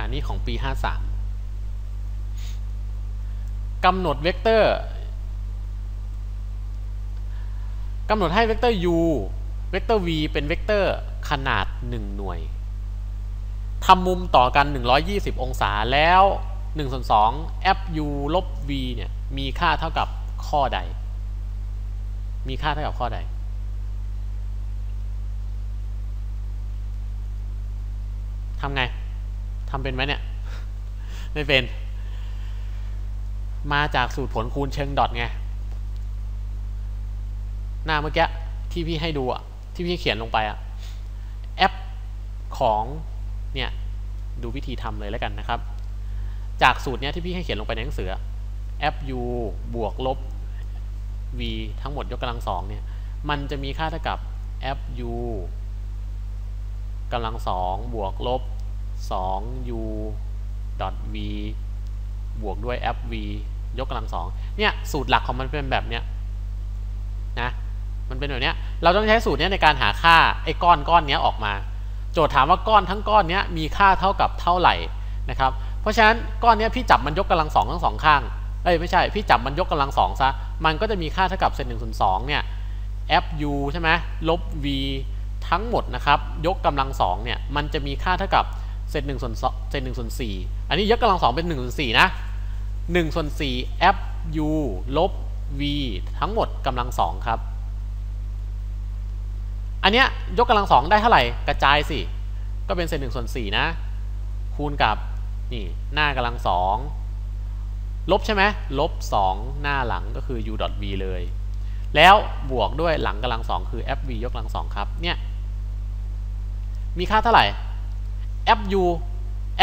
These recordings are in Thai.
านี่ของปี 53กำหนดเวกเตอร์กำหนดให้เวกเตอร์ u เวกเตอร์ v เป็นเวกเตอร์ขนาด 1 หน่วยทำมุมต่อกัน 120 องศาแล้ว1ส่วน2 f u ลบ v เนี่ยมีค่าเท่ากับข้อใด มีค่าเท่ากับข้อใด ทำไง ทำเป็นไหมเนี่ย ไม่เป็น มาจากสูตรผลคูณเชิงดอทไง หน้าเมื่อกี้ที่พี่ให้ดูอะที่พี่เขียนลงไปอะแอปของเนี่ยดูวิธีทำเลยแล้วกันนะครับ จากสูตรเนี้ยที่พี่ให้เขียนลงไปในหนังสือ f u บวกลบ v ทั้งหมดยกกำลังสองเนี่ยมันจะมีค่าเท่ากับ f u กำลังสองบวกลบ 2 u v บวกด้วย f v ยกกำลังสองเนี่ยสูตรหลักของมันเป็นแบบเนี้ยนะมันเป็นแบบเนี้ยเราต้องใช้สูตรเนี้ยในการหาค่าไอ้ก้อนก้อนเนี้ยออกมา โจทย์ถามว่าก้อนทั้งก้อนเนี้ยมีค่าเท่ากับเท่าไหร่นะครับเพราะฉะนั้นก้อนเนี้ยพี่จับมันยกกำลังสองทั้งสองข้างเอ้ยไม่ใช่พี่จับมันยกกำลังสองซะมันก็จะมีค่าเท่ากับเศษหนึ่งส่วนสองเนี่ย f u ใช่ไหมลบ v ทั้งหมดนะครับยกกำลังสองเนี่ยมันจะมีค่าเท่ากับ เศษหนึ่งส่วนเศษหนึ่งส่วนสี่อันนี้ยกกำลังสองเป็นหนึ่งส่วนสี่นะหนึ่งส่วนสี่ f u ลบ v ทั้งหมดกำลังสองครับ อันเนี้ยยกกำลังสองได้เท่าไหร่กระจายสิ ก็เป็นเศษหนึ่งส่วนสี่นะ คูณกับนี่หน้ากำลังสองลบใช่ไหมลบสองหน้าหลังก็คือ u v เลย แล้วบวกด้วยหลังกำลังสองคือ f v ยกกำลังสองครับเนี่ยมีค่าเท่าไหร่ f u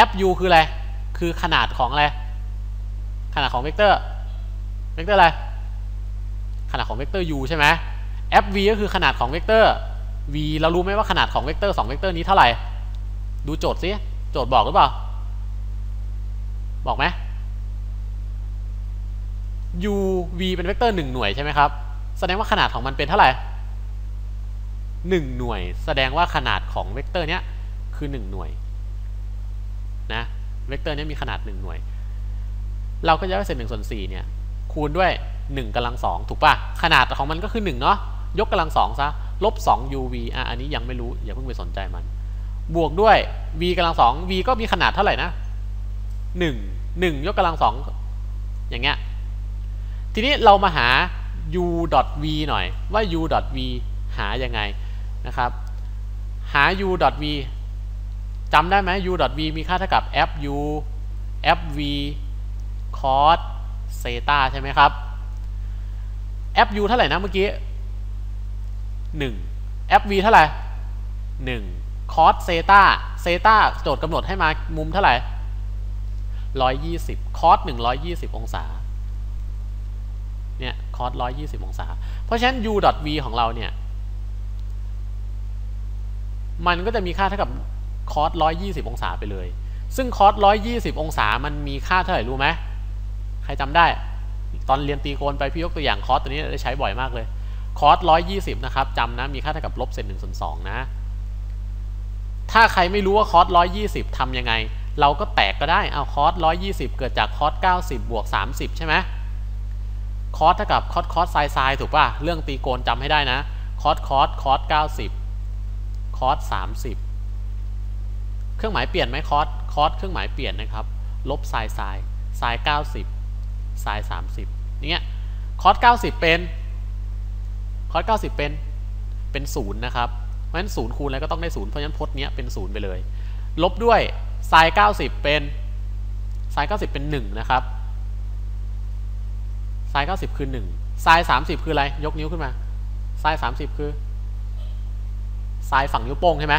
f u คืออะไร คือขนาดของอะไร ขนาดของเวกเตอร์ เวกเตอร์อะไร ขนาดของเวกเตอร์ u ใช่ไหม f v ก็คือขนาดของเวกเตอร์ v เรารู้ไหมว่าขนาดของเวกเตอร์2เวกเตอร์นี้เท่าไหร่ ดูโจทย์สิ โจทย์บอกหรือเปล่า บอกไหม u v เป็นเวกเตอร์ 1 หน่วยใช่ไหมครับ แสดงว่าขนาดของมันเป็นเท่าไหร่1หน่วย แสดงว่าขนาดของเวกเตอร์เนี้ยคือ 1 หน่วย นะเวกเตอร์นี้มีขนาด 1 หน่วย เราก็จะได้เศษ1ส่วน4เนี่ยคูณด้วย 1กำลัง2ถูกป่ะขนาดของมันก็คือ 1 เนาะยกกำลัง2ซะลบ2 uv อะอันนี้ยังไม่รู้ อย่าเพิ่งไปสนใจมัน บวกด้วย v กำลัง2 v ก็มีขนาดเท่าไหร่นะ1 1 ยกกำลัง2อย่างเงี้ยทีนี้เรามาหา u v หน่อยว่า u v หายังไงนะครับ หา u v จำได้ไหม u v มีค่าเท่ากับ f u f v cos เซตาใช่ไหมครับ f u เท่าไหร่นะเมื่อกี้ 1 f v เท่าไหร่ 1 cos เซตาเซตาโจทย์กำหนดให้มามุมเท่าไหร่ 120 cos 120 องศา เนี่ย cos 120 องศา เพราะฉะนั้น u v ของเราเนี่ย มันก็จะมีค่าเท่ากับ cos 120 องศาไปเลย ซึ่ง cos 120 องศามันมีค่าเท่าไหร่รู้ไหมใครจำได้ ตอนเรียนตีโกนไปพี่ยกตัวอย่าง cos ตัวนี้ได้ใช้บ่อยมากเลย cos 120 นะครับจำนะมีค่าเท่ากับลบเศษ1ส่วน2นะ ถ้าใครไม่รู้ว่า cos 120 ทำยังไง เราก็แตกก็ได้ เอา cos 120 เกิดจาก cos 90 บวก 30 ใช่ไหม cos เท่ากับ cos cos sin sin ถูกป่ะ เรื่องตีโกนจำให้ได้นะ cos cos cos 90 cos 30 เครื่องหมายเปลี่ยนไหม cos cos เครื่องหมายเปลี่ยนนะครับ ลบ sin sin sin 90 sin 30อย่างเงี้ย cos 90 เป็น cos 90 เป็นเป็นศูนย์นะครับเพราะฉะนั้นศูนย์คูณอะไรก็ต้องได้ศูนย์เพราะฉะนั้นพจน์เนี้ยเป็นศูนย์ไปเลย ลบด้วย sin 90 เป็น sin 90 เป็น 1 นะครับ sin 90 คือ1 sin 30 คืออะไร ยกนิ้วขึ้นมา sin 30 คือ sin ฝั่งนิ้วโป้งใช่ไหม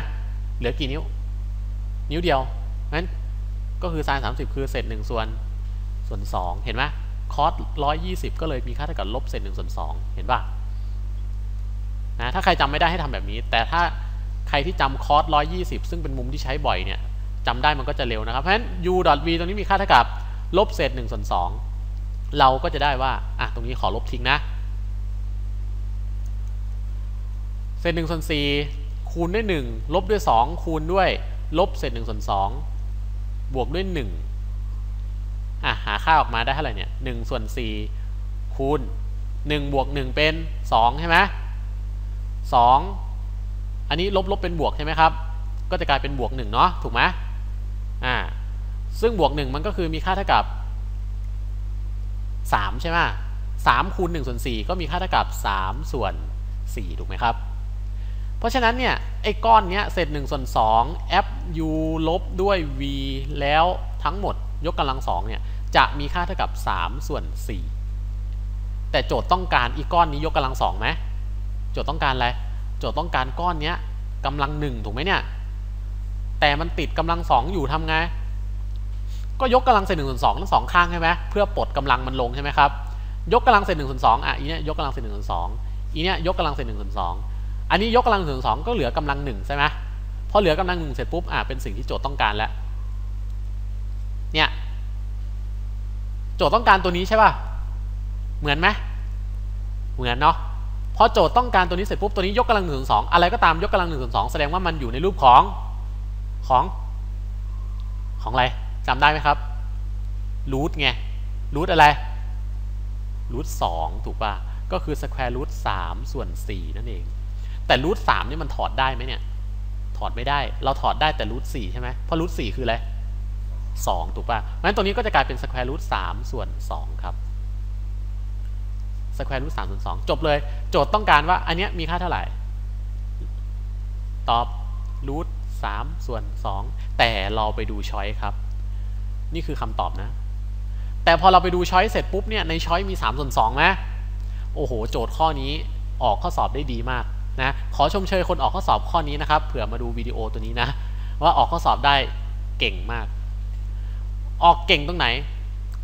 เหลือกี่นิ้ว นิ้วเดียวงั้นก็คือ sin 30คือเศษ1ส่วนส่วน2เห็นไหม cos 120ก็เลยมีค่าเท่ากับลบเศษ1ส่วน2เห็นป่ะนะถ้าใครจำไม่ได้ให้ทำแบบนี้ แต่ถ้าใครที่จำ cos 120ซึ่งเป็นมุมที่ใช้บ่อยเนี่ยจำได้มันก็จะเร็วนะครับ เพราะฉะนั้น u v ตรงนี้มีค่าเท่ากับลบเศษ1ส่วน2เราก็จะได้ว่า อะ ตรงนี้ขอลบทิ้งนะ เศษ1ส่วน4คูณด้วย 1 ลบด้วย 2 คูณด้วย ลบเศษ1ส่วน2บวกด้วยหนึ่งอะหาค่าออกมาได้เท่าไหร่เนี่ยหนึ่งส่วนสี่คูณหนึ่งบวกหนึ่งเป็นสองใช่ไหมสองอันนี้ลบลบเป็นบวกใช่ไหมครับ ก็จะกลายเป็นบวกหนึ่งเนาะถูกไหมอ่าซึ่งบวกหนึ่งมันก็คือมีค่าเท่ากับสามใช่ไหมสามคูณหนึ่งส่วนสี่ก็มีค่าเท่ากับสามส่วนสี่ถูกไหมครับ เพราะฉะนั้นเนี่ยไอ้ก้อนเนี้ยเศษ1ส่วน2 f u ลบด้วย v แล้วทั้งหมดยกกำลังสองเนี่ยจะมีค่าเท่ากับ 3 ส่วน 4 แต่โจทย์ต้องการอีก้อนนี้ยกกำลังสองไหมโจทย์ต้องการอะไร โจทย์ต้องการก้อนเนี้ยกำลังหนึ่งถูกไหมเนี่ย แต่มันติดกำลังสองอยู่ทำไง ก็ยกกำลังเศษหนึ่งส่วนสองทั้งสองข้างใช่ไหมเพื่อปลดกำลังมันลงใช่ไหมครับ ยกกำลังเศษหนึ่งส่วนสองอะอีเนี้ยยกกำลังเศษหนึ่งส่วนสองอีเนี้ยยกกำลังเศษหนึ่งส่วนสอง อันนี้ยกกำลังถึงสองก็เหลือกำลังหนึ่งใช่ไหมพอเหลือกำลังหนึ่งเสร็จปุ๊บอะเป็นสิ่งที่โจทย์ต้องการแล้ว เนี่ยโจทย์ต้องการตัวนี้ใช่ป่ะ เหมือนไหมเหมือนเนาะพอโจทย์ต้องการตัวนี้เสร็จปุ๊บตัวนี้ยกกำลังหนึ่งสองอะไรก็ตามยกกำลังหนึ่งส่วนสองแสดงว่ามันอยู่ในรูปของของของอะไรจำได้ไหมครับรูทไงรูทอะไรรูทสองถูกป่ะ ก็คือ square root 3ส่วน4นั่นเอง แต่ root 3นี่มันถอดได้ไหมเนี่ย ถอดไม่ได้ เราถอดได้แต่ root 4ใช่ไหมเพราะ root 4คืออะไร2ถูกป่ะเพราะฉะนั้นตรงนี้ก็จะกลายเป็น square root 3ส่วน2ครับ square root 3ส่วน2จบเลย โจทย์ต้องการว่าอันนี้มีค่าเท่าไหร่ ตอบ root 3ส่วน2แต่เราไปดูช้อยครับ นี่คือคำตอบนะ แต่พอเราไปดูช้อยเสร็จปุ๊บเนี่ยในช้อยมี3ส่วน2ไหมโอ้โห โจทย์ข้อนี้ออกข้อสอบได้ดีมาก นะขอชมเชยคนออกข้อสอบข้อนี้นะครับเผื่อมาดูวิดีโอตัวนี้นะว่าออกข้อสอบได้เก่งมาก ออกเก่งตรงไหน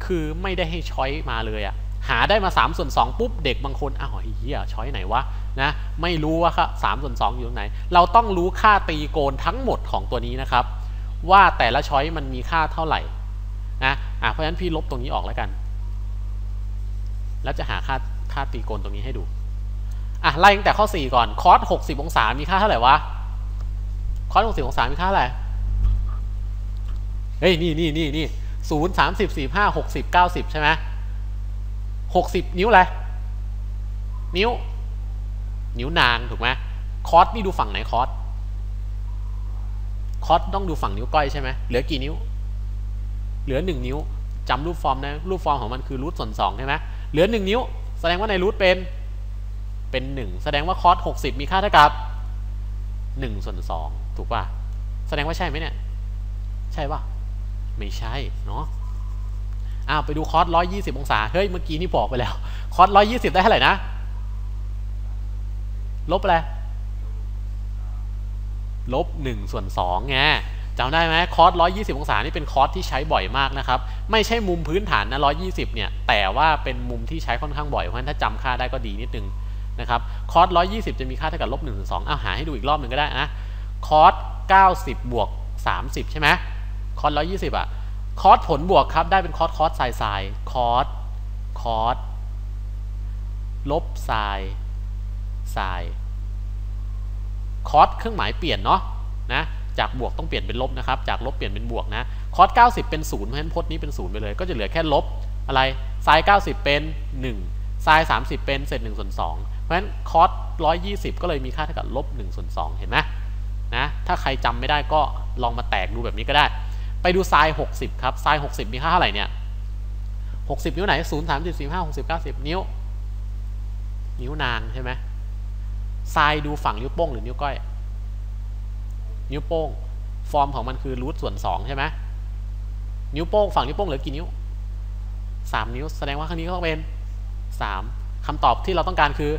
คือไม่ได้ให้ช้อยมาเลยอะหาได้มา3ส่วน2ปุ๊บเด็กบางคนอ้าวเฮียช้อยไหนวะนะไม่รู้ว่าครับสส่วน2อยู่ตรงไหน เราต้องรู้ค่าตีโกนทั้งหมดของตัวนี้นะครับ ว่าแต่ละช้อยมันมีค่าเท่าไหร่นะอะเพราะฉะนั้นพี่ลบตรงนี้ออกแล้วกัน แล้วจะหาค่าค่าตีโกนตรงนี้ให้ดู อะไล่ตั้งแต่ข้อ 4 ก่อนคอส60 องศา มีค่าเท่าไหร่วะคอส60 องศา มีค่าเท่าไหร่ เฮ้ย นี่นี่นี่นี่ศูนย์สามสิบสี่ห้าหกสิบเก้าสิบใช่ไหมหกสิบนิ้วอะไร นิ้ว นิ้วนางถูกไหมคอสนี่ดูฝั่งไหนคอสคอสต้องดูฝั่งนิ้วก้อยใช่ไหมเหลือกี่นิ้ว เหลือหนึ่งนิ้วจำรูปฟอร์มนะรูปฟอร์มของมันคือรูทส่วนสองใช่ไหมเหลือหนึ่งนิ้ว แสดงว่าในรูทเป็น เป็นหนึ่งแสดงว่าคอสหกสิบมีค่าเท่ากับหนึ่งส่วนสองถูกป่ะ แสดงว่าใช่ไหมเนี่ย ใช่ป่ะ ไม่ใช่เนาะอ้าวไปดูคอสร้อยยี่สิบองศา เฮ้ย เมื่อกี้นี่บอกไปแล้ว คอสร้อยยี่สิบได้เท่าไหร่นะ ลบอะไร ลบหนึ่งส่วนสองไงจำได้ไหมคอร์ส120 องศา นี่เป็นคอร์สที่ใช้บ่อยมากนะครับ ไม่ใช่มุมพื้นฐานนะ 120 เนี่ย แต่ว่าเป็นมุมที่ใช้ค่อนข้างบ่อย เพราะฉะนั้นถ้าจำค่าได้ก็ดีนิดนึง นะครับคอร์ส120จะมีค่าเท่ากับลบ1ส่วน2เอาหาให้ดูอีกรอบหนึ่งก็ได้นะคอร์ส90บวก30ใช่ไหมคอร์ส120อะคอร์สผลบวกครับได้เป็นคอร์สคอร์สไซไซคอร์สคอร์สลบไซไซคอร์สเครื่องหมายเปลี่ยนเนาะนะจากบวกต้องเปลี่ยนเป็นลบนะครับ จากลบเปลี่ยนเป็นบวกนะคอส90 เป็น0เพราะฉะนั้นพจน์นี้เป็น0ไปเลย ก็จะเหลือแค่ลบอะไรไซน์90 เป็น1ไซน์30 เป็นเศษ1ส่วน2 เพราะฉะนั้นคอส120ก็เลยมีค่าเท่ากับลบ1ส่วน2เห็นไหมนะถ้าใครจำไม่ได้ก็ลองมาแตกดูแบบนี้ก็ได้ ไปดูไซน์60ครับไซน์60มีค่าเท่าไหร่เนี่ย60นิ้วไหน0 30 45 60 90นิ้ว นิ้วนางใช่ไหมไซน์ดูฝั่งนิ้วโป้งหรือนิ้วก้อย นิ้วโป้ง ฟอร์มของมันคือรูทส่วนสองใช่ไหมนิ้วโป้งฝั่งนิ้วโป้งเหลือกี่นิ้วสามนิ้ว แสดงว่าข้างนี้ก็เป็นสามคำตอบที่เราต้องการคือ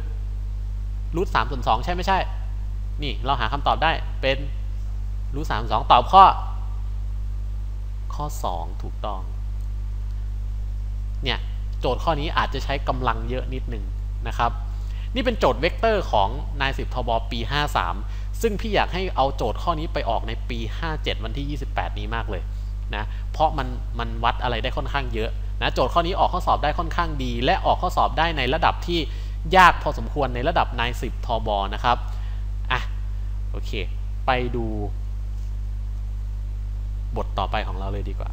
รูทสามส่วนสองใช่ไม่ใช่ นี่เราหาคำตอบได้เป็นรูทสามสองตอบข้อ ข้อสองถูกต้อง เนี่ย โจทย์ข้อนี้อาจจะใช้กำลังเยอะนิดหนึ่งนะครับ นี่เป็นโจทย์เวกเตอร์ของนายสิบทบปี 53 ซึ่งพี่อยากให้เอาโจทย์ข้อนี้ไปออกในปี 57 วันที่ 28 นี้มากเลยนะ เพราะมันมันวัดอะไรได้ค่อนข้างเยอะนะ โจทย์ข้อนี้ออกข้อสอบได้ค่อนข้างดี และออกข้อสอบได้ในระดับที่ ยากพอสมควรในระดับนายสิบทบนะครับอะโอเค ไปดูบทต่อไปของเราเลยดีกว่า